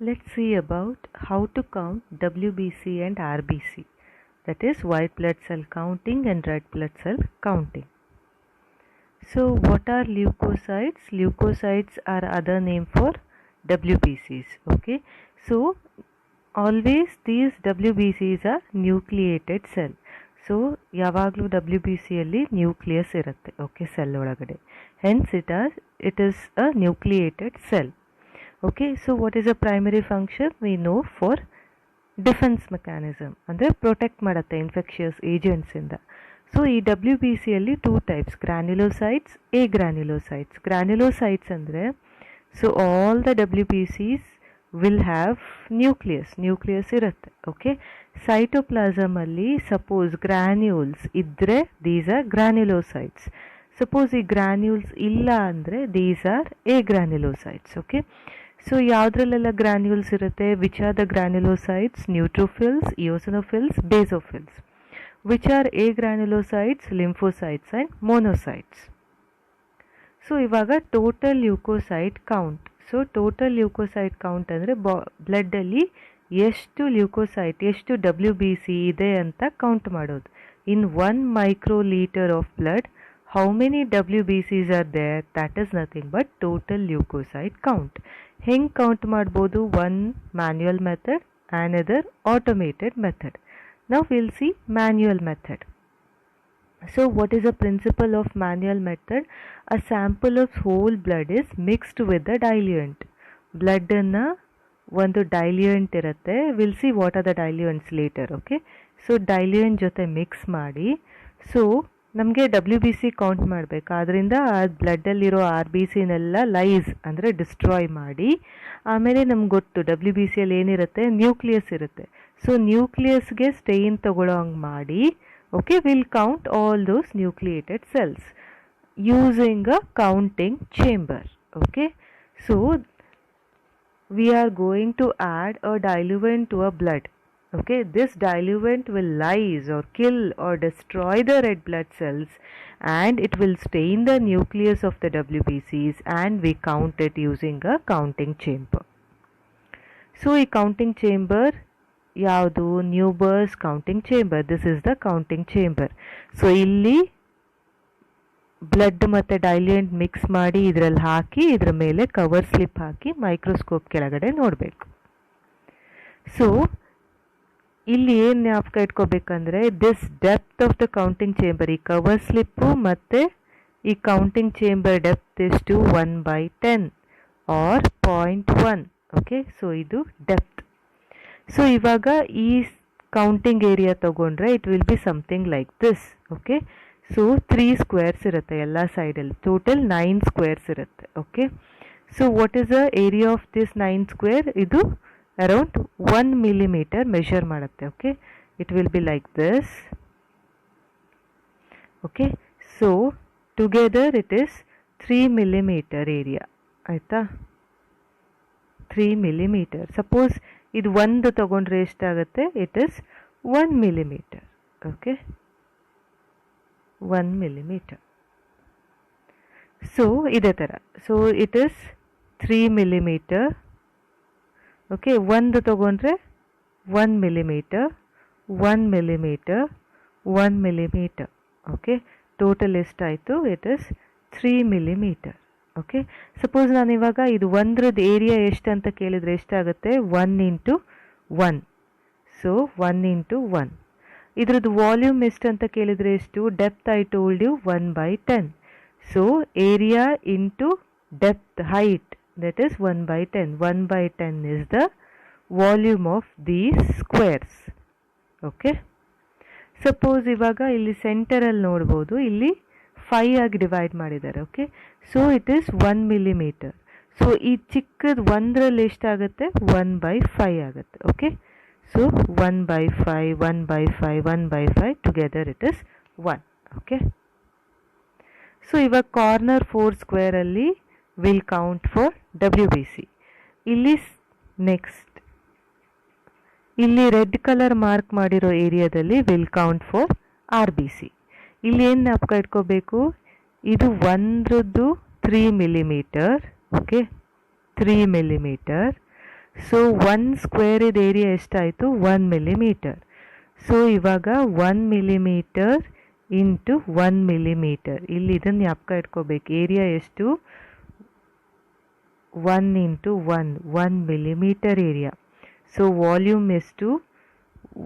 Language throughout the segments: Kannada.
Let's see about how to count WBC and RBC that is white blood cell counting and red blood cell counting. So what are leukocytes? Leukocytes are other name for WBCs. Okay. So always these WBCs are nucleated cell. So ಯಾವಾಗಲೂ ಡಬ್ಲ್ಯೂ ಬಿ ಸಿಯಲ್ಲಿ ನ್ಯೂಕ್ಲಿಯಸ್ ಇರುತ್ತೆ ಓಕೆ ಸೆಲ್ ಒಳಗಡೆ hence it are it is a nucleated cell okay so what is a primary function we know for defence mechanism ಅಂದರೆ ಪ್ರೊಟೆಕ್ಟ್ ಮಾಡುತ್ತೆ ಇನ್ಫೆಕ್ಷಿಯಸ್ ಏಜೆಂಟ್ಸಿಂದ ಸೊ ಈ ಡಬ್ಲ್ಯೂ ಬಿ ಸಿಯಲ್ಲಿ two types granulocytes agranulocytes granulocytes ಅಂದರೆ so all the W B Cs will have nucleus nucleus ಇರುತ್ತೆ ಓಕೆ ಸೈಟೋಪ್ಲಾಸಮಲ್ಲಿ ಸಪೋಸ್ ಗ್ರ್ಯಾನ್ಯೂಲ್ಸ್ ಇದ್ದರೆ ದೀಸ್ ಆರ್ ಗ್ರ್ಯಾನ್ಯುಲೋಸೈಟ್ಸ್ ಸಪೋಸ್ ಈ ಗ್ರ್ಯಾನ್ಯೂಲ್ಸ್ ಇಲ್ಲ ಅಂದರೆ these are agranulocytes okay so ಯಾವುದ್ರಲ್ಲೆಲ್ಲ granules ಇರುತ್ತೆ? Which are the granulocytes neutrophils eosinophils basophils which are agranulocytes lymphocytes and monocytes so ಇವಾಗ total leukocyte count so total leukocyte count ಅಂದರೆ ಬಾ ಬ್ಲಡ್ಡಲ್ಲಿ ಎಷ್ಟು ಲ್ಯೂಕೋಸೈಟ್ ಎಷ್ಟು ಡಬ್ಲ್ಯೂ ಬಿ ಸಿ ಇದೆ ಅಂತ ಕೌಂಟ್ ಮಾಡೋದು. In one microlitre of blood how many W B Cs are there that is nothing but total leukocyte count ಹೆಂಗೆ ಕೌಂಟ್ ಮಾಡ್ಬೋದು? One manual method and other automated method ನಾವು will see manual method so what is the principle of manual method? A sample of whole blood is mixed with the diluent. ಬ್ಲಡ್ಡನ್ನು ಒಂದು ಡೈಲಿಯಂಟ್ ಇರುತ್ತೆ. Will see what are the diluents later okay so diluent ಜೊತೆ ಮಿಕ್ಸ್ ಮಾಡಿ. ಸೊ ನಮಗೆ ಡಬ್ಲ್ಯೂ ಬಿ ಸಿ ಕೌಂಟ್ ಮಾಡಬೇಕು. ಆದ್ದರಿಂದ ಆ ಬ್ಲಡ್ಡಲ್ಲಿರೋ ಆರ್ ಬಿ ಸಿನೆಲ್ಲ ಲೈಸ್ ಅಂದರೆ ಡಿಸ್ಟ್ರಾಯ್ ಮಾಡಿ. ಆಮೇಲೆ ನಮ್ಗೆ ಗೊತ್ತು ಡಬ್ಲ್ಯೂ ಬಿ ಸಿಯಲ್ಲಿ ಏನಿರುತ್ತೆ? ನ್ಯೂಕ್ಲಿಯಸ್ ಇರುತ್ತೆ. ಸೊ ನ್ಯೂಕ್ಲಿಯಸ್ಗೆ ಸ್ಟೇನ್ ತಗೊಳ್ಳೋ ಹಂಗೆ ಮಾಡಿ okay will count all those nucleated cells using a counting chamber okay so we are going to add a diluent to a blood. okay this diluent will lyse or kill or destroy the red blood cells and it will stain the nucleus of the WBCs and we count it using a counting chamber so a counting chamber ಯಾವುದು Neubauer's counting chamber this is the counting chamber so ಇಲ್ಲಿ ಬ್ಲಡ್ ಮತ್ತು ಡೈಲಿಯಂಟ್ ಮಿಕ್ಸ್ ಮಾಡಿ ಇದರಲ್ಲಿ ಹಾಕಿ ಇದ್ರ ಮೇಲೆ ಕವರ್ ಸ್ಲಿಪ್ ಹಾಕಿ ಮೈಕ್ರೋಸ್ಕೋಪ್ ಕೆಳಗಡೆ ನೋಡಬೇಕು ಸೊ ಇಲ್ಲಿ ಏನು ಜ್ಞಾಪಕ ಇಟ್ಕೋಬೇಕಂದ್ರೆ this depth of the counting chamber ಈ ಕವರ್ ಸ್ಲಿಪ್ಪು ಮತ್ತು ಈ ಕೌಂಟಿಂಗ್ ಚೇಂಬರ್ ಡೆಪ್ತ್ ಎಷ್ಟು one by ten or point one okay so ಇದು ಡೆಪ್ತ್ ಸೊ ಇವಾಗ ಈ ಕೌಂಟಿಂಗ್ ಏರಿಯಾ ತಗೊಂಡ್ರೆ it will be something like this okay so three squares ಇರುತ್ತೆ ಎಲ್ಲ ಸೈಡಲ್ಲಿ ಟೋಟಲ್ ನೈನ್ ಸ್ಕ್ವೇರ್ಸ್ ಇರುತ್ತೆ okay so what is the area of this nine square ಇದು ಅರೌಂಡ್ ಒನ್ ಮಿಲಿಮೀಟರ್ ಮೆಷರ್ ಮಾಡುತ್ತೆ okay it will be like this okay so together it is three millimetre area ಆಯಿತಾ? ತ್ರೀ ಮಿಲಿಮೀಟರ್ ಸಪೋಸ್ ಇದು ಒಂದು ತಗೊಂಡ್ರೆ ಎಷ್ಟಾಗುತ್ತೆ? It is one millimetre okay one millimetre so ಇದೇ ಥರ so it is three millimetre okay ಒಂದು ತಗೊಂಡ್ರೆ one millimetre one millimetre one millimetre okay total ಎಷ್ಟಾಯಿತು it is three millimetre okay suppose ನಾನು ಇವಾಗ ಇದು ಒಂದ್ರದ್ದು ಏರಿಯಾ ಎಷ್ಟು ಅಂತ ಕೇಳಿದರೆ ಎಷ್ಟಾಗುತ್ತೆ? One into one so one into one ಇದ್ರದ್ದು ವಾಲ್ಯೂಮ್ ಎಷ್ಟು ಅಂತ ಕೇಳಿದರೆ ಎಷ್ಟು? Depth I told you one by ten so area into depth height that is one by ten one by ten is the volume of these squares okay suppose ಇವಾಗ ಇಲ್ಲಿ ಸೆಂಟರಲ್ಲಿ ನೋಡ್ಬೋದು. ಇಲ್ಲಿ ಫೈ ಆಗಿ ಡಿವೈಡ್ ಮಾಡಿದ್ದಾರೆ. Okay so it is one millimetre so ಈ ಚಿಕ್ಕದು ಒಂದರಲ್ಲಿ ಎಷ್ಟಾಗುತ್ತೆ? ಒನ್ ಬೈ ಫೈ ಆಗುತ್ತೆ. Okay so one by five one by five one by five together it is one okay so ಇವಾಗ ಕಾರ್ನರ್ ಫೋರ್ ಸ್ಕ್ವೇರಲ್ಲಿ ವಿಲ್ ಕೌಂಟ್ ಫಾರ್ WBC. ಇಲ್ಲಿ ನೆಕ್ಸ್ಟ್ ಇಲ್ಲಿ ರೆಡ್ ಕಲರ್ ಮಾರ್ಕ್ ಮಾಡಿರೋ ಏರಿಯಾದಲ್ಲಿ will count for R B C ಇಲ್ಲಿ ಏನು ಜ್ಞಾಪಕ ಇಟ್ಕೋಬೇಕು? ಇದು ಒಂದ್ರದ್ದು three millimetre okay three millimetre so one ಸ್ಕ್ವೇರಿದ area ಎಷ್ಟಾಯಿತು? ಒನ್ ಮಿಲಿಮೀಟರ್ ಸೊ ಇವಾಗ one millimetre into one millimetre ಇಲ್ಲಿ ಇದನ್ನು ಜ್ಞಾಪಕ ಇಟ್ಕೋಬೇಕು. ಏರಿಯಾ ಎಷ್ಟು? one into one one millimetre area so volume ಎಷ್ಟು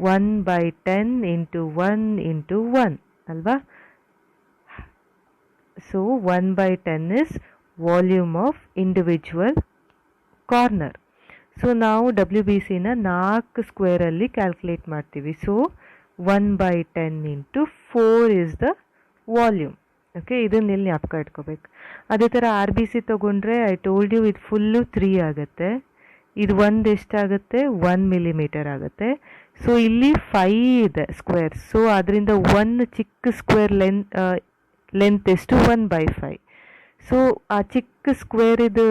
one by ten into one into one ಅಲ್ವಾ so one by ten is volume of individual corner so ನಾವು ಡಬ್ಲ್ಯೂ ಬಿ ಸಿನ ನಾಲ್ಕು ಸ್ಕ್ವೇರಲ್ಲಿ ಕ್ಯಾಲ್ಕುಲೇಟ್ ಮಾಡ್ತೀವಿ so one by ten into four is the volume Okay ಇದನ್ನ ಇಲ್ಲಿ ಜ್ಞಾಪಕ ಇಟ್ಕೋಬೇಕು? ಅದೇ ಥರ ಆರ್ ಬಿ ಸಿ ತೊಗೊಂಡ್ರೆ ಐ ಟೋಲ್ಡ್ ಯು ಇದು ಫುಲ್ಲು ತ್ರೀ ಆಗುತ್ತೆ. ಇದು ಒಂದು ಎಷ್ಟಾಗುತ್ತೆ? ಒನ್ ಮಿಲಿಮೀಟರ್ ಆಗುತ್ತೆ. ಸೊ ಇಲ್ಲಿ ಫೈ ಇದೆ ಸ್ಕ್ವೇರ್ ಸೊ ಅದರಿಂದ ಒನ್ ಚಿಕ್ಕ ಸ್ಕ್ವೇರ್ ಲೆಂತ್ ಲೆಂತ್ ಎಷ್ಟು? ಒನ್ ಬೈ ಫೈ ಸೊ ಆ ಚಿಕ್ಕ ಸ್ಕ್ವೇರ್ ಇದು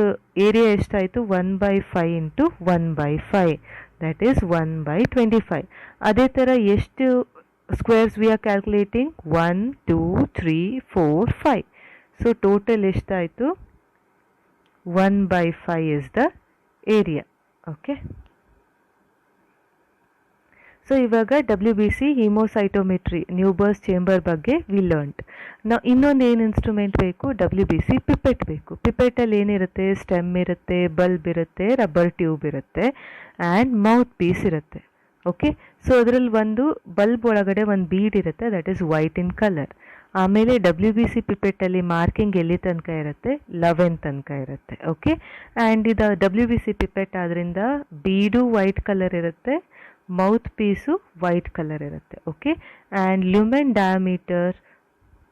ಏರಿಯಾ ಎಷ್ಟಾಯಿತು? One by five into one by five that is one by twenty five ಅದೇ ಥರ ಎಷ್ಟು squares we are calculating one two three four five so total ಎಷ್ಟಾಯಿತು one by five is the area okay so ಇವಾಗ W B C haemocytometry Neubauer's chamber ಬಗ್ಗೆ ವಿ ಲರ್ನ್ಟ್ ನಾವು ಇನ್ನೊಂದು ಏನು ಇನ್ಸ್ಟ್ರೂಮೆಂಟ್ ಬೇಕು? ಡಬ್ಲ್ಯೂ ಬಿ ಸಿ ಪಿಪೆಟ್ ಬೇಕು. ಪಿಪೆಟಲ್ಲಿ ಏನಿರುತ್ತೆ? ಸ್ಟೆಮ್ ಇರುತ್ತೆ ಬಲ್ಬ್ ಇರುತ್ತೆ ರಬ್ಬರ್ ಟ್ಯೂಬ್ ಇರುತ್ತೆ ಆ್ಯಂಡ್ ಮೌತ್ ಪೀಸ್ ಇರುತ್ತೆ. ಓಕೆ ಸೊ ಅದರಲ್ಲಿ ಒಂದು ಬಲ್ಬ್ ಒಳಗಡೆ ಒಂದು ಬೀಡ್ ಇರುತ್ತೆ. That is white in colour ಆಮೇಲೆ ಡಬ್ಲ್ಯೂ ಬಿ ಸಿ ಪಿಪೆಟ್ಟಲ್ಲಿ ಮಾರ್ಕಿಂಗ್ ಎಲ್ಲಿ ತನಕ ಇರುತ್ತೆ? ಲೆವೆನ್ ತನಕ ಇರುತ್ತೆ. ಓಕೆ ಆ್ಯಂಡ್ ಇದು ಡಬ್ಲ್ಯೂ ಬಿ ಸಿ ಪಿಪೆಟ್ ಆದ್ದರಿಂದ ಬೀಡು ವೈಟ್ ಕಲರ್ ಇರುತ್ತೆ. ಮೌತ್ ಪೀಸು ವೈಟ್ ಕಲರ್ ಇರುತ್ತೆ. Okay and lumen diameter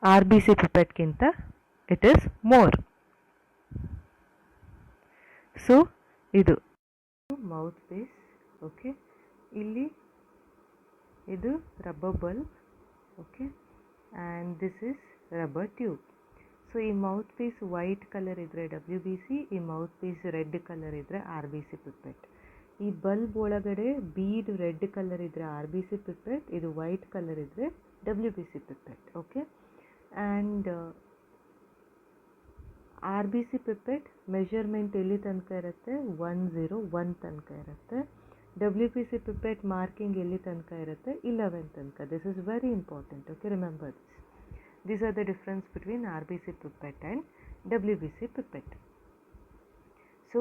R B C ಪಿಪೆಟ್ಗಿಂತ it is more so ಇದು. ಮೌತ್ ಪೀಸ್ ಓಕೆ ಇಲ್ಲಿ ಇದು rubber bulb okay and this is rubber tube so ಈ ಮೌತ್ ಪೀಸ್ ವೈಟ್ ಕಲರ್ ಇದ್ದರೆ ಡಬ್ಲ್ಯೂ ಬಿ ಸಿ ಈ ಮೌತ್ ಪೀಸ್ ರೆಡ್ ಕಲರ್ ಇದ್ದರೆ ಆರ್ ಬಿ ಸಿ ಪಿಪೆಟ್ ಈ ಬಲ್ಬ್ ಒಳಗಡೆ ಬೀಡ್ ರೆಡ್ ಕಲರ್ ಇದ್ದರೆ ಆರ್ ಬಿ ಸಿ ಪಿಪೆಟ್ ಇದು ವೈಟ್ ಕಲರ್ ಇದ್ದರೆ W B C pipette okay and R B C pipette measurement ಎಲ್ಲಿ ತನಕ ಇರುತ್ತೆ? ಒನ್ ಝೀರೋ ಒನ್ ತನಕ ಇರುತ್ತೆ. W B C pipette marking ಎಲ್ಲಿ ತನಕ ಇರುತ್ತೆ? ಇಲೆವೆನ್ ತನಕ. This is very important okay remember this these are the difference between R B C pipette and W B C pipette so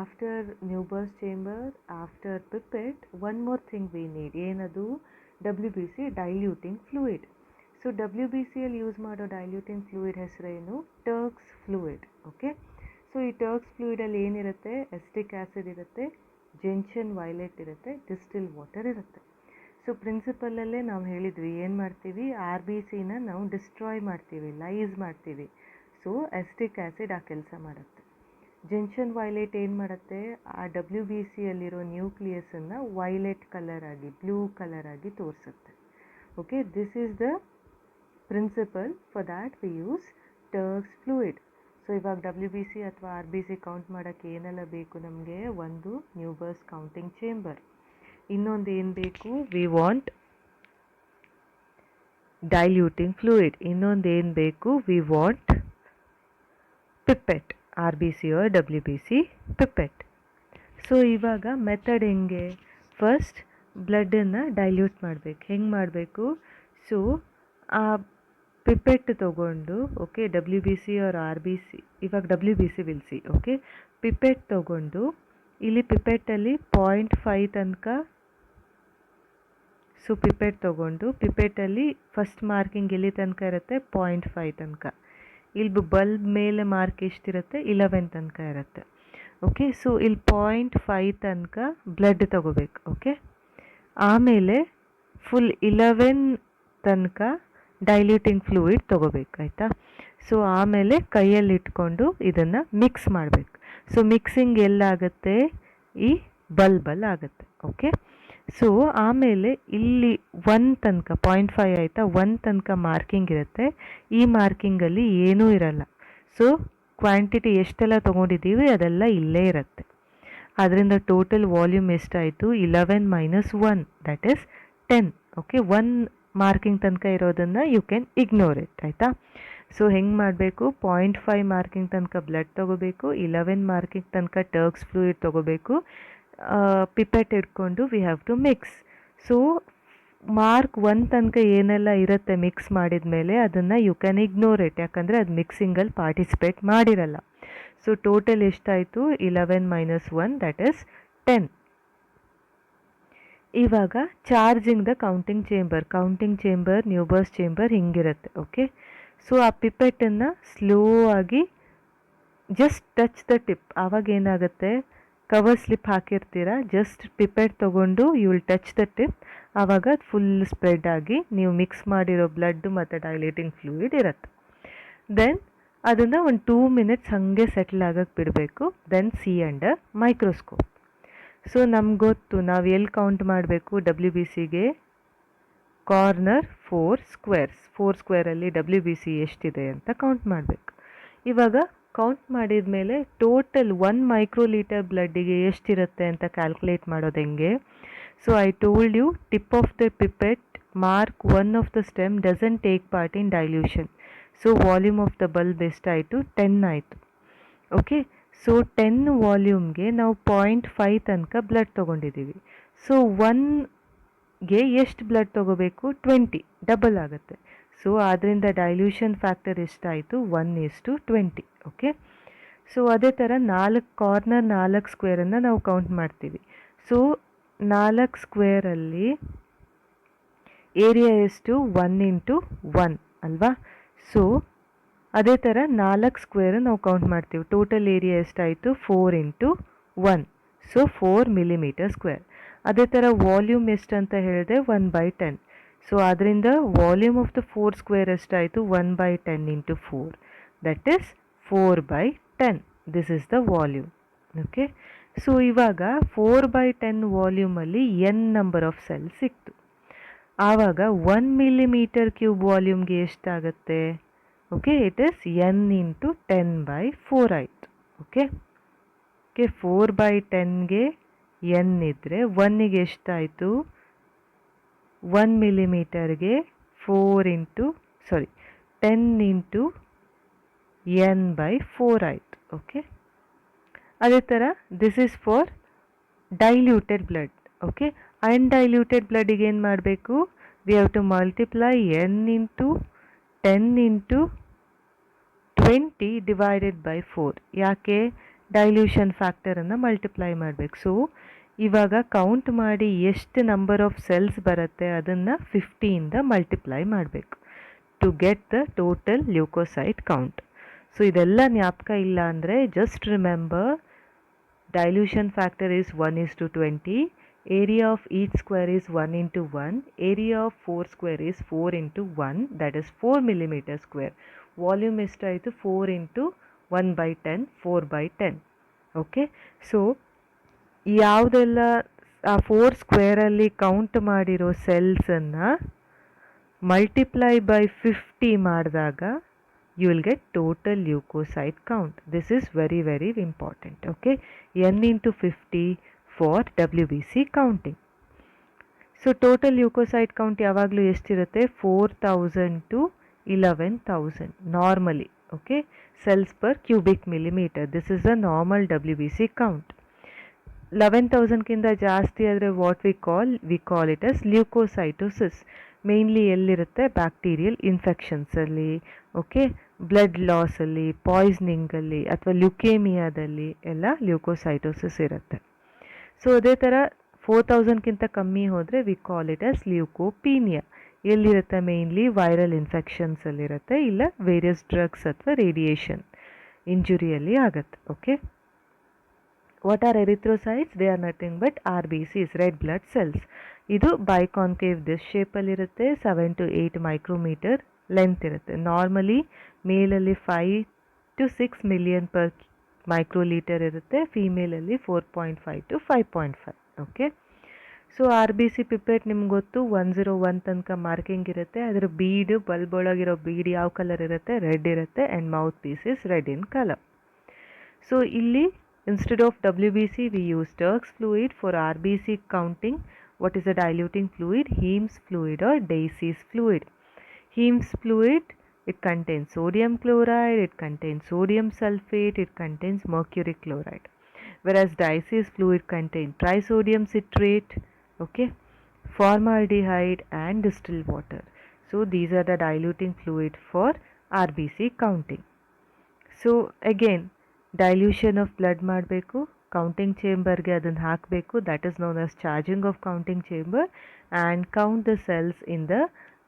after Neubauer's chamber after pipette one more thing we need ಏನದು? W B C diluting fluid so W B ಸಿಯಲ್ಲಿ ಯೂಸ್ ಮಾಡೋ ಡೈಲ್ಯೂಟಿಂಗ್ ಫ್ಲೂಯಿಡ್ ಹೆಸರೇನು ಟರ್ಕ್ಸ್ ಫ್ಲೂಯಿಡ್ ಓಕೆ ಸೊ ಈ ಟರ್ಕ್ಸ್ ಫ್ಲೂಯಿಡಲ್ಲಿ ಏನಿರುತ್ತೆ? ಎಸ್ಟಿಕ್ ಆ್ಯಸಿಡ್ ಇರುತ್ತೆ. ಜೆನ್ಷನ್ ವೈಲೆಟ್ ಇರುತ್ತೆ, ಡಿಸ್ಟಿಲ್ ವಾಟರ್ ಇರುತ್ತೆ. ಸೊ ಪ್ರಿನ್ಸಿಪಲಲ್ಲೇ ನಾವು ಹೇಳಿದ್ವಿ, ಏನು ಮಾಡ್ತೀವಿ? ಆರ್ ಬಿ ಸಿನ ನಾವು ಡಿಸ್ಟ್ರಾಯ್ ಮಾಡ್ತೀವಿ ಲೈಸ್ ಮಾಡ್ತೀವಿ. ಸೊ ಎಸ್ಟಿಕ್ ಆ್ಯಸಿಡ್ ಆ ಕೆಲಸ ಮಾಡುತ್ತೆ. ಜೆನ್ಷನ್ ವೈಲೆಟ್ ಏನು ಮಾಡುತ್ತೆ? ಆ ಡಬ್ಲ್ಯೂ ಬಿ ಸಿಯಲ್ಲಿರೋ ನ್ಯೂಕ್ಲಿಯಸನ್ನು ವೈಲೆಟ್ ಕಲರ್ ಆಗಿ ಬ್ಲೂ ಕಲರ್ ಆಗಿ ತೋರಿಸುತ್ತೆ. Okay this is the principle for that we use Turk's fluid so ಇವಾಗ ಡಬ್ಲ್ಯೂ ಬಿ ಸಿ ಅಥವಾ ಆರ್ ಬಿ ಸಿ ಕೌಂಟ್ ಮಾಡೋಕ್ಕೆ ಏನೆಲ್ಲ ಬೇಕು ನಮಗೆ? ಒಂದು ನ್ಯೂಬರ್ಸ್ ಕೌಂಟಿಂಗ್ ಚೇಂಬರ್ ಇನ್ನೊಂದು ಏನು ಬೇಕು? ವಿ ವಾಂಟ್ ಡೈಲ್ಯೂಟಿಂಗ್ ಫ್ಲೂಯಿಡ್ ಇನ್ನೊಂದು ಏನು ಬೇಕು? We want pipette R B C or W B C pipette so ಇವಾಗ ಮೆಥಡ್ ಹೆಂಗೆ? ಫಸ್ಟ್ ಬ್ಲಡ್ಡನ್ನು ಡೈಲ್ಯೂಟ್ ಮಾಡಬೇಕು. ಹೆಂಗೆ ಮಾಡಬೇಕು? ಸೊ ಆ ಪಿಪೆಟ್ ತಗೊಂಡು okay W B C or R B C ಇವಾಗ W B C will see okay pipette ತಗೊಂಡು, ಇಲ್ಲಿ ಪಿಪೆಟ್ಟಲ್ಲಿ ಪಾಯಿಂಟ್ ಫೈ ತನಕ ಸೊ ಪಿಪೆಟ್ ತೊಗೊಂಡು ಪಿಪೆಟಲ್ಲಿ ಫಸ್ಟ್ ಮಾರ್ಕಿಂಗ್ ಎಲ್ಲಿ ತನಕ ಇರುತ್ತೆ? ಪಾಯಿಂಟ್ ಫೈ ತನಕ. ಇಲ್ಲಿ ಬಲ್ಬ್ ಮೇಲೆ ಮಾರ್ಕ್ ಎಷ್ಟಿರುತ್ತೆ? ಇಲೆವೆನ್ ತನಕ ಇರುತ್ತೆ. ಓಕೆ ಸೊ ಇಲ್ಲಿ ಪಾಯಿಂಟ್ ಫೈ ತನಕ ಬ್ಲಡ್ ತಗೋಬೇಕು ಓಕೆ ಆಮೇಲೆ ಫುಲ್ ಇಲೆವೆನ್ ತನಕ ಡೈಲ್ಯೂಟಿಂಗ್ ಫ್ಲೂಯಿಡ್ ತೊಗೋಬೇಕು, ಆಯಿತಾ? ಸೊ ಆಮೇಲೆ ಕೈಯಲ್ಲಿ ಇಟ್ಕೊಂಡು ಇದನ್ನು ಮಿಕ್ಸ್ ಮಾಡಬೇಕು. ಸೊ ಮಿಕ್ಸಿಂಗ್ ಎಲ್ಲಾಗುತ್ತೆ? ಈ ಬಲ್ಬಲ್ ಆಗುತ್ತೆ ಓಕೆ ಸೊ ಆಮೇಲೆ ಇಲ್ಲಿ ಒನ್ ತನಕ ಪಾಯಿಂಟ್ ಫೈವ್ ಆಯಿತಾ? ಒನ್ ತನಕ ಮಾರ್ಕಿಂಗ್ ಇರುತ್ತೆ. ಈ ಮಾರ್ಕಿಂಗಲ್ಲಿ ಏನೂ ಇರಲ್ಲ. ಸೊ ಕ್ವಾಂಟಿಟಿ ಎಷ್ಟೆಲ್ಲ ತೊಗೊಂಡಿದ್ದೀವಿ ಅದೆಲ್ಲ ಇಲ್ಲೇ ಇರುತ್ತೆ. ಅದರಿಂದ ಟೋಟಲ್ ವಾಲ್ಯೂಮ್ ಎಷ್ಟಾಯಿತು? Eleven minus one that is ten okay one marking ತನಕ ಇರೋದನ್ನು ಯು ಕ್ಯಾನ್ ಇಗ್ನೋರ್ ಇಟ್ ಆಯಿತಾ? ಸೊ ಹೆಂಗೆ ಮಾಡಬೇಕು? ಪಾಯಿಂಟ್ ಫೈವ್ ಮಾರ್ಕಿಂಗ್ ತನಕ ಬ್ಲಡ್ ತೊಗೋಬೇಕು ಇಲೆವೆನ್ ಮಾರ್ಕಿಂಗ್ ತನಕ ಟರ್ಕ್ಸ್ ಫ್ಲೂಯಿಡ್ ತೊಗೋಬೇಕು ಪಿಪೆಟ್ ಇಟ್ಕೊಂಡು we have to mix so mark one ತನಕ ಏನೆಲ್ಲ ಇರುತ್ತೆ ಮಿಕ್ಸ್ ಮಾಡಿದ ಮೇಲೆ ಅದನ್ನು ಯು ಕ್ಯಾನ್ ಇಗ್ನೋರ್ ಇಟ್ ಯಾಕಂದರೆ ಅದು ಮಿಕ್ಸಿಂಗಲ್ಲಿ ಪಾರ್ಟಿಸಿಪೇಟ್ ಮಾಡಿರಲ್ಲ. ಸೊ ಟೋಟಲ್ ಎಷ್ಟಾಯಿತು? Eleven minus one that is ten ಇವಾಗ charging the counting chamber counting chamber Neubauer's chamber ಹಿಂಗಿರುತ್ತೆ okay so ಆ ಪಿಪೆಟನ್ನು ಸ್ಲೋ ಆಗಿ ಜಸ್ಟ್ ಟಚ್ ದ ಟಿಪ್ ಆವಾಗ ಏನಾಗುತ್ತೆ? ಕವರ್ ಸ್ಲಿಪ್ ಹಾಕಿರ್ತೀರ? ಜಸ್ಟ್ ಪಿಪೆಟ್ ತೊಗೊಂಡು you will touch the tip ಆವಾಗ ಫುಲ್ ಸ್ಪ್ರೆಡ್ ಆಗಿ ನೀವು ಮಿಕ್ಸ್ ಮಾಡಿರೋ ಬ್ಲಡ್ ಮತ್ತು ಡೈಲೇಟಿಂಗ್ ಫ್ಲೂಯಿಡ್ ಇರುತ್ತೆ. ದೆನ್ ಅದನ್ನು ಒಂದು ಟೂ ಮಿನಿಟ್ಸ್ ಹಾಗೆ ಸೆಟ್ಲ್ ಆಗಕ್ಕೆ ಬಿಡಬೇಕು. Then see under microscope so ನಮ್ಗೆ ಗೊತ್ತು, ನಾವು ಎಲ್ಲಿ ಕೌಂಟ್ ಮಾಡಬೇಕು ಡಬ್ಲ್ಯೂ ಬಿ ಸಿಗೆ ಕಾರ್ನರ್ ಫೋರ್ ಸ್ಕ್ವೇರ್ಸ್ ಫೋರ್ ಸ್ಕ್ವೇರಲ್ಲಿ ಡಬ್ಲ್ಯೂ ಬಿ ಸಿ ಎಷ್ಟಿದೆ ಅಂತ ಕೌಂಟ್ ಮಾಡಬೇಕು. ಇವಾಗ ಕೌಂಟ್ ಮಾಡಿದ ಮೇಲೆ ಟೋಟಲ್ ಒನ್ ಮೈಕ್ರೋ ಲೀಟರ್ ಬ್ಲಡ್ಡಿಗೆ ಎಷ್ಟಿರುತ್ತೆ ಅಂತ ಕ್ಯಾಲ್ಕುಲೇಟ್ ಮಾಡೋದು ಹೆಂಗೆ? So I told you tip of the pipette mark one of the stem doesn't take part in dilution so volume of the bulb ಎಷ್ಟಾಯಿತು ಟೆನ್ ಆಯಿತು ಓಕೆ ಸೊ ಟೆನ್ ವಾಲ್ಯೂಮ್ಗೆ ನಾವು ಪಾಯಿಂಟ್ ಫೈವ್ ತನಕ ಬ್ಲಡ್ ತೊಗೊಂಡಿದ್ದೀವಿ. ಸೊ ಒನ್ಗೆ ಎಷ್ಟು ಬ್ಲಡ್ ತೊಗೋಬೇಕು? ಟ್ವೆಂಟಿ ಡಬಲ್ ಆಗುತ್ತೆ. ಸೊ ಆದ್ದರಿಂದ ಡೈಲ್ಯೂಷನ್ ಫ್ಯಾಕ್ಟರ್ ಎಷ್ಟಾಯಿತು? ಒನ್ ಎಷ್ಟು ಟ್ವೆಂಟಿ ಓಕೆ ಸೊ ಅದೇ ಥರ ನಾಲ್ಕು ಕಾರ್ನರ್ ನಾಲ್ಕು ಸ್ಕ್ವೇರನ್ನು ನಾವು ಕೌಂಟ್ ಮಾಡ್ತೀವಿ. ಸೊ ನಾಲ್ಕು ಸ್ಕ್ವೇರಲ್ಲಿ ಏರಿಯಾ ಎಷ್ಟು ಒನ್ ಇಂಟು ಒನ್ ಅಲ್ವಾ? ಸೊ ಅದೇ ಥರ ನಾಲ್ಕು ಸ್ಕ್ವೇರ್ ನಾವು ಕೌಂಟ್ ಮಾಡ್ತೀವಿ. ಟೋಟಲ್ ಏರಿಯಾ ಎಷ್ಟಾಯಿತು? Four into one so four millimetre square ಅದೇ ಥರ ವಾಲ್ಯೂಮ್ ಎಷ್ಟು ಅಂತ ಹೇಳಿದೆ ಒನ್ ಬೈ ಟೆನ್ ಸೊ ಅದರಿಂದ volume of the four square ಎಷ್ಟಾಯಿತು? One by ten into four that is four by ten this is the volume okay so ಇವಾಗ ಫೋರ್ ಬೈ ಟೆನ್ ವಾಲ್ಯೂಮಲ್ಲಿ ಎನ್ ನಂಬರ್ ಆಫ್ ಸೆಲ್ ಸಿಕ್ತು. ಆವಾಗ ಒನ್ ಮಿಲಿಮೀಟರ್ ಕ್ಯೂಬ್ ವಾಲ್ಯೂಮ್ಗೆ ಎಷ್ಟಾಗುತ್ತೆ okay it is N into ten by four ಆಯಿತು ಓಕೆ ಓಕೆ ಫೋರ್ ಬೈ ಟೆನ್ಗೆ ಎನ್ ಇದ್ದರೆ ಒನ್ನಿಗೆ ಎಷ್ಟಾಯಿತು? One ಮಿಲಿಮೀಟರ್ಗೆ four into sorry ten into N by four ಆಯಿತು ಓಕೆ ಅದೇ ಥರ this is for diluted blood okay undiluted ಬ್ಲಡ್ಡಿಗೆ ಏನು ಮಾಡಬೇಕು? We have to multiply N into ten into twenty divided by four ಯಾಕೆ? ಡೈಲ್ಯೂಷನ್ ಫ್ಯಾಕ್ಟರನ್ನು ಮಲ್ಟಿಪ್ಲೈ ಮಾಡಬೇಕು. ಸೊ ಇವಾಗ ಕೌಂಟ್ ಮಾಡಿ ಎಷ್ಟು ನಂಬರ್ ಆಫ್ ಸೆಲ್ಸ್ ಬರುತ್ತೆ ಅದನ್ನು ಫಿಫ್ಟಿಯಿಂದ ಮಲ್ಟಿಪ್ಲೈ ಮಾಡಬೇಕು. To get the total leucocyte count so ಇದೆಲ್ಲ ಜ್ಞಾಪಕ ಇಲ್ಲ ಅಂದರೆ just remember dilution factor is one is to twenty area of each square is one into one area of four square is four into one that is four millimetre square volume ಎಷ್ಟಾಯಿತು four into one by ten four by ten okay so ಯಾವುದೆಲ್ಲ, ಆ ಫೋರ್ ಸ್ಕ್ವೇರಲ್ಲಿ ಕೌಂಟ್ ಮಾಡಿರೋ ಸೆಲ್ಸನ್ನು ಮಲ್ಟಿಪ್ಲೈ ಬೈ ಫಿಫ್ಟಿ ಮಾಡಿದಾಗ you will get total leucocyte count this is very very important okay N into fifty for W B C counting so total leucocyte count ಯಾವಾಗಲೂ ಎಷ್ಟಿರುತ್ತೆ? Four thousand to eleven thousand normally okay cells per cubic millimetre this millimeter. This normal a B C count eleven ತೌಸಂಡ್ಗಿಂತ ಜಾಸ್ತಿ ಆದರೆ what we call we call it as leucocytosis mainly ಎಲ್ಲಿರುತ್ತೆ? ಬ್ಯಾಕ್ಟೀರಿಯಲ್ ಇನ್ಫೆಕ್ಷನ್ಸಲ್ಲಿ ಓಕೆ ಬ್ಲಡ್ ಲಾಸಲ್ಲಿ ಪಾಯ್ಸ್ನಿಂಗಲ್ಲಿ ಅಥವಾ ಲ್ಯುಕೇಮಿಯಾದಲ್ಲಿ ಎಲ್ಲ ಲ್ಯೂಕೋಸೈಟೋಸಿಸ್ ಇರುತ್ತೆ. ಸೊ ಅದೇ ಥರ ಫೋರ್ ತೌಸಂಡ್ಗಿಂತ ಕಮ್ಮಿ ಹೋದರೆ we call it as leucopenia ಎಲ್ಲಿರುತ್ತೆ ಮೇಯ್ನ್ಲಿ ವೈರಲ್ ಇನ್ಫೆಕ್ಷನ್ಸಲ್ಲಿರುತ್ತೆ ಇಲ್ಲ ವೇರಿಯಸ್ ಡ್ರಗ್ಸ್ ಅಥವಾ ರೇಡಿಯೇಷನ್ ಇಂಜುರಿಯಲ್ಲಿ ಆಗುತ್ತೆ okay what are erythrocytes they are nothing but R B Cs red blood cells ಇದು biconcave this ಶೇಪಲ್ಲಿರುತ್ತೆ seven to eight micrometre length ಇರುತ್ತೆ. Normally ಮೇಲಲ್ಲಿ five to six million per microlitre ಇರುತ್ತೆ ಫೀಮೇಲಲ್ಲಿ four point five to five point five okay so R B C pipette ನಿಮ್ಗೆ ಗೊತ್ತು ಒನ್ ಝೀರೋ ಒನ್ ತನಕ ಮಾರ್ಕಿಂಗ್ ಇರುತ್ತೆ. ಅದರ ಬೀಡ್ ಬಲ್ಬ್ ಒಳಗಿರೋ ಬೀಡ್ ಯಾವ ಕಲರ್ ಇರುತ್ತೆ? ರೆಡ್ ಇರುತ್ತೆ and mouthpiece is red in colour so ಇಲ್ಲಿ instead of W B C we use Turk's fluid for R B C counting what is a diluting fluid Hayem's fluid or Dacie's fluid Hayem's fluid it contains sodium chloride it contains sodium sulfate it contains mercury chloride whereas diaceous fluid contain trisodium citrate okay formaldehyde and distilled water so these are the diluting fluid for rbc counting so again dilution of blood ಮಾಡಬೇಕು ಕೌಂಟಿಂಗ್ ಚೇಂಬರ್ಗೆ ಅದನ್ನು ಹಾಕಬೇಕು that is known as charging of counting chamber and count the cells in the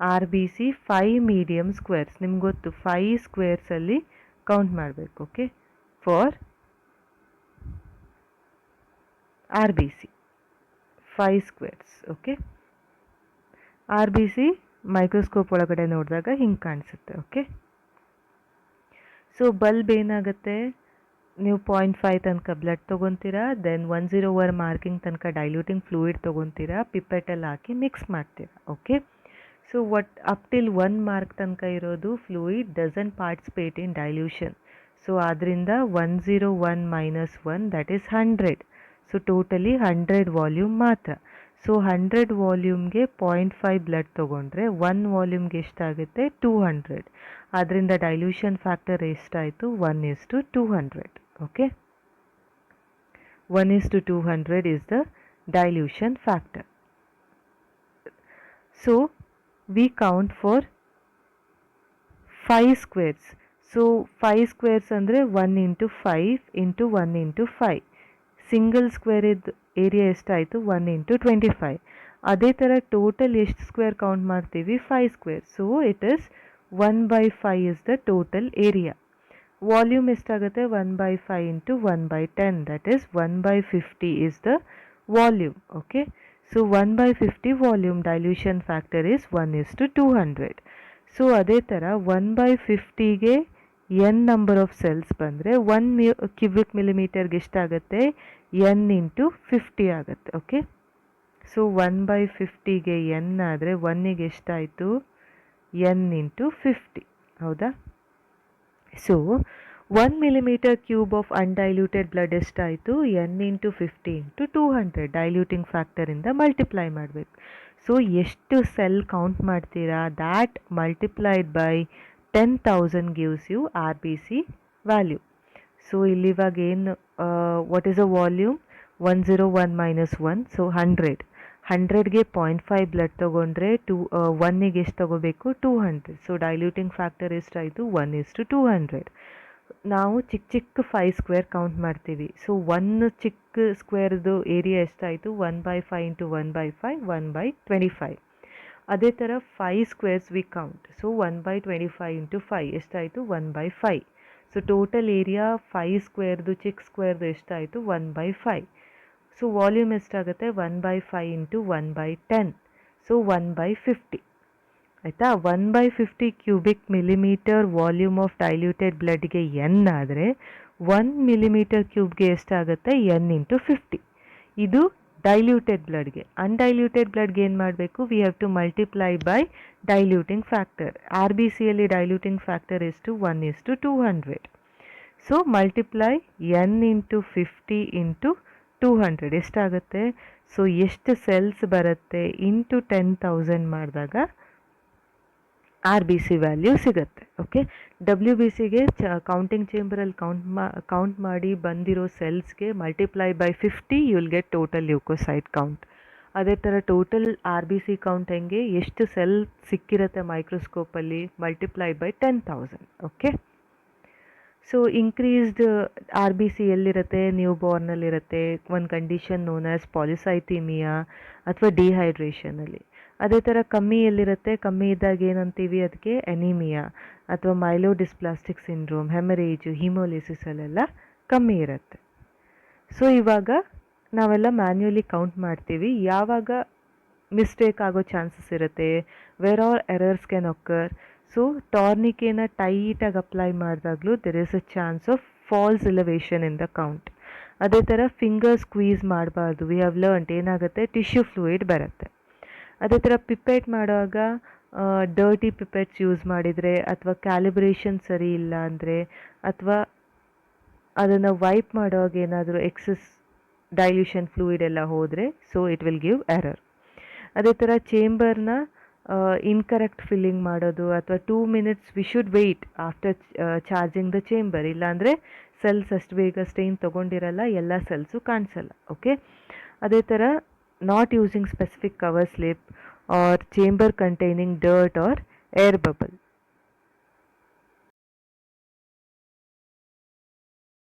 R B C five medium squares ನಿಮ್ಗೆ ಗೊತ್ತು ಫೈ ಸ್ಕ್ವೇರ್ಸಲ್ಲಿ ಕೌಂಟ್ ಮಾಡಬೇಕು okay for R B C five squares okay R B C microscope ಒಳಗಡೆ ನೋಡಿದಾಗ ಹಿಂಗೆ ಕಾಣಿಸುತ್ತೆ ಓಕೆ ಸೊ ಬಲ್ಬ್ ಏನಾಗುತ್ತೆ? ನೀವು ಪಾಯಿಂಟ್ ಫೈವ್ ತನಕ blood ತೊಗೊತೀರಾ then one zero one marking ತನಕ ಡೈಲ್ಯೂಟಿಂಗ್ ಫ್ಲೂಯಿಡ್ ತೊಗೊತೀರಾ ಪಿಪ್ಪೆಟಲ್ಲಿ ಹಾಕಿ ಮಿಕ್ಸ್ ಮಾಡ್ತೀರಾ okay so what up till one mark ತನಕ ಇರೋದು fluid doesn't participate in dilution so ಆದ್ದರಿಂದ one zero one minus one that is hundred so totally hundred volume ಮಾತ್ರ ಸೊ ಹಂಡ್ರೆಡ್ ವಾಲ್ಯೂಮ್ಗೆ ಪಾಯಿಂಟ್ ಫೈವ್ ಬ್ಲಡ್ ತೊಗೊಂಡ್ರೆ ಒನ್ ವಾಲ್ಯೂಮ್ಗೆ ಎಷ್ಟಾಗುತ್ತೆ ಟೂ ಹಂಡ್ರೆಡ್ ಆದ್ದರಿಂದ ಡೈಲ್ಯೂಷನ್ ಫ್ಯಾಕ್ಟರ್ ಎಷ್ಟಾಯಿತು one is to two hundred okay one is to two hundred is the dilution factor so we count for five squares so five squares ಅಂದರೆ one into five into one into five single square ಇದ್ದು ಏರಿಯಾ ಎಷ್ಟಾಯಿತು ಒನ್ ಇಂಟು ಟ್ವೆಂಟಿ ಫೈವ್ ಅದೇ ಥರ ಟೋಟಲ್ ಎಷ್ಟು ಸ್ಕ್ವೇರ್ ಕೌಂಟ್ ಮಾಡ್ತೀವಿ five square so it is one by five is the total area volume ಎಷ್ಟಾಗುತ್ತೆ one by five into one by ten that is one by fifty is the volume okay so one by fifty volume dilution factor is one is to two hundred so ಅದೇ ಥರ ಒನ್ ಬೈ ಫಿಫ್ಟಿಗೆ ಎನ್ ನಂಬರ್ ಆಫ್ ಸೆಲ್ಸ್ ಬಂದರೆ ಒನ್ ಮಿ ಕ್ಯೂಬಿಕ್ ಮಿಲಿಮೀಟರ್ಗೆ ಎಷ್ಟಾಗುತ್ತೆ ಎನ್ ಇಂಟು ಫಿಫ್ಟಿ ಆಗುತ್ತೆ ಓಕೆ ಸೊ ಒನ್ ಬೈ ಫಿಫ್ಟಿಗೆ ಎನ್ ಆದರೆ ಒನ್ನಿಗೆ ಎಷ್ಟಾಯಿತು ಎನ್ ಇಂಟು ಫಿಫ್ಟಿ ಹೌದಾ so one millimetre cube of undiluted blood ಎಷ್ಟಾಯಿತು n into fifty into two hundred diluting ಫ್ಯಾಕ್ಟರಿಂದ multiply ಮಾಡಬೇಕು. ಸೊ ಎಷ್ಟು ಸೆಲ್ ಕೌಂಟ್ ಮಾಡ್ತೀರಾ? That multiplied by ten thousand gives you R B C value so ಇಲ್ಲಿವಾಗ ಏನು what is a volume one zero one minus one so hundred ಹಂಡ್ರೆಡ್ಗೆ point five blood ತೊಗೊಂಡ್ರೆ ಟೂ ಒನ್ನಿಗೆ ಎಷ್ಟು ತೊಗೋಬೇಕು? Two hundred so diluting factor ಎಷ್ಟಾಯಿತು one is to two hundred ನಾವು ಚಿಕ್ಕ ಚಿಕ್ಕ ಫೈವ್ ಸ್ಕ್ವೇರ್ ಕೌಂಟ್ ಮಾಡ್ತೀವಿ. ಸೊ ಒನ್ ಚಿಕ್ಕ ಸ್ಕ್ವೇರ್ದು ಏರಿಯಾ ಎಷ್ಟಾಯಿತು? One by five into one by five one by twenty five ಅದೇ ಥರ five squares we count so one by twenty five into five ಎಷ್ಟಾಯಿತು? One by five so total area five ಸ್ಕ್ವೇರ್ದು ಚಿಕ್ಕ ಸ್ಕ್ವೇರ್ದು ಎಷ್ಟಾಯಿತು? One by five so volume ಎಷ್ಟಾಗುತ್ತೆ? One by five into one by ten so one by fifty ಆಯಿತಾ? One by fifty cubic millimetre volume of diluted ಬ್ಲಡ್ಗೆ N ಆದರೆ ಒನ್ ಮಿಲಿಮೀಟರ್ ಕ್ಯೂಬ್ಗೆ ಎಷ್ಟಾಗುತ್ತೆ? ಎನ್ ಇಂಟು ಫಿಫ್ಟಿ ಇದು ಡೈಲ್ಯೂಟೆಡ್ ಬ್ಲಡ್ಗೆ ಅನ್ಡೈಲ್ಯೂಟೆಡ್ ಬ್ಲಡ್ಗೆ ಏನು ಮಾಡಬೇಕು? We have to multiply by diluting factor R B ಸಿಯಲ್ಲಿ ಡೈಲ್ಯೂಟಿಂಗ್ ಫ್ಯಾಕ್ಟರ್ ಎಷ್ಟು one is to two hundred so multiply N into fifty into two hundred ಎಷ್ಟಾಗುತ್ತೆ? ಸೊ ಎಷ್ಟು ಸೆಲ್ಸ್ ಬರುತ್ತೆ? ಇಂಟು ಟೆನ್ ತೌಸಂಡ್ ಮಾಡಿದಾಗ ಆರ್ ಬಿ ಸಿ ವ್ಯಾಲ್ಯೂ ಸಿಗುತ್ತೆ ಓಕೆ ಡಬ್ಲ್ಯೂ ಬಿ ಸಿಗೆ ಚ ಕೌಂಟಿಂಗ್ ಚೇಂಬರಲ್ಲಿ ಕೌಂಟ್ ಮಾ ಕೌಂಟ್ ಮಾಡಿ ಬಂದಿರೋ ಸೆಲ್ಸ್ಗೆ multiply by fifty you will get total leucocyte count ಅದೇ ಥರ total R B C count ಹೆಂಗೆ? ಎಷ್ಟು ಸೆಲ್ ಸಿಕ್ಕಿರುತ್ತೆ ಮೈಕ್ರೋಸ್ಕೋಪಲ್ಲಿ multiply by ten thousand okay so increased R B C ಎಲ್ಲಿರುತ್ತೆ? ನ್ಯೂ ಬಾರ್ನಲ್ಲಿರುತ್ತೆ ಒಂದು ಕಂಡೀಷನ್ ನೋನ್ ಆ್ಯಸ್ ಪಾಲಿಸೈಥಿಮಿಯಾ ಅಥವಾ ಡಿಹೈಡ್ರೇಷನಲ್ಲಿ ಅದೇ ಥರ ಕಮ್ಮಿ ಎಲ್ಲಿರುತ್ತೆ? ಕಮ್ಮಿ ಇದ್ದಾಗ ಏನಂತೀವಿ ಅದಕ್ಕೆ? ಎನಿಮಿಯಾ ಅಥವಾ ಮೈಲೋಡಿಸ್ಪ್ಲಾಸ್ಟಿಕ್ ಸಿಂಡ್ರೋಮ್ ಹೆಮರೇಜು ಹಿಮೋಲಿಸಿಸಲ್ಲೆಲ್ಲ ಕಮ್ಮಿ ಇರುತ್ತೆ. ಸೊ ಇವಾಗ ನಾವೆಲ್ಲ ಮ್ಯಾನ್ಯುಯಲಿ ಕೌಂಟ್ ಮಾಡ್ತೀವಿ. ಯಾವಾಗ ಮಿಸ್ಟೇಕ್ ಆಗೋ ಚಾನ್ಸಸ್ ಇರುತ್ತೆ? Where are errors can occur so ಟಾರ್ನಿಕೇನ ಟೈಟಾಗಿ apply ಮಾಡಿದಾಗಲೂ there is a chance of false elevation in the count ಅದೇ ಥರ ಫಿಂಗರ್ ಸ್ಕ್ವೀಸ್ ಮಾಡಬಾರ್ದು. ವಿ ಹ್ಯಾವ್ ಲರ್ನ್ ಏನಾಗುತ್ತೆ? ಟಿಶ್ಯೂ ಫ್ಲೂಯಿಡ್ ಬರುತ್ತೆ. ಅದೇ ಥರ ಪಿಪೆಟ್ ಮಾಡುವಾಗ ಡರ್ಟಿ ಪಿಪೆಟ್ಸ್ ಯೂಸ್ ಮಾಡಿದರೆ ಅಥವಾ ಕ್ಯಾಲಿಬ್ರೇಷನ್ ಸರಿ ಇಲ್ಲ ಅಂದರೆ ಅಥವಾ ಅದನ್ನು ವೈಪ್ ಮಾಡುವಾಗ ಏನಾದರೂ ಎಕ್ಸಸ್ ಡೈಲ್ಯೂಷನ್ ಫ್ಲೂಯಿಡ್ ಎಲ್ಲ ಹೋದರೆ so it will give error ಅದೇ ಥರ ಚೇಂಬರ್ನ ಇನ್ಕರೆಕ್ಟ್ ಫಿಲ್ಲಿಂಗ್ ಮಾಡೋದು ಅಥವಾ two minutes we should wait after charging the chamber ಇಲ್ಲಾಂದರೆ ಸೆಲ್ಸ್ ಅಷ್ಟು ಬೇಗ ಸ್ಟೇನ್ ತೊಗೊಂಡಿರಲ್ಲ, ಎಲ್ಲ ಸೆಲ್ಸು ಕಾಣಿಸಲ್ಲ ಓಕೆ ಅದೇ ಥರ not using specific cover slip or chamber containing dirt or air bubble.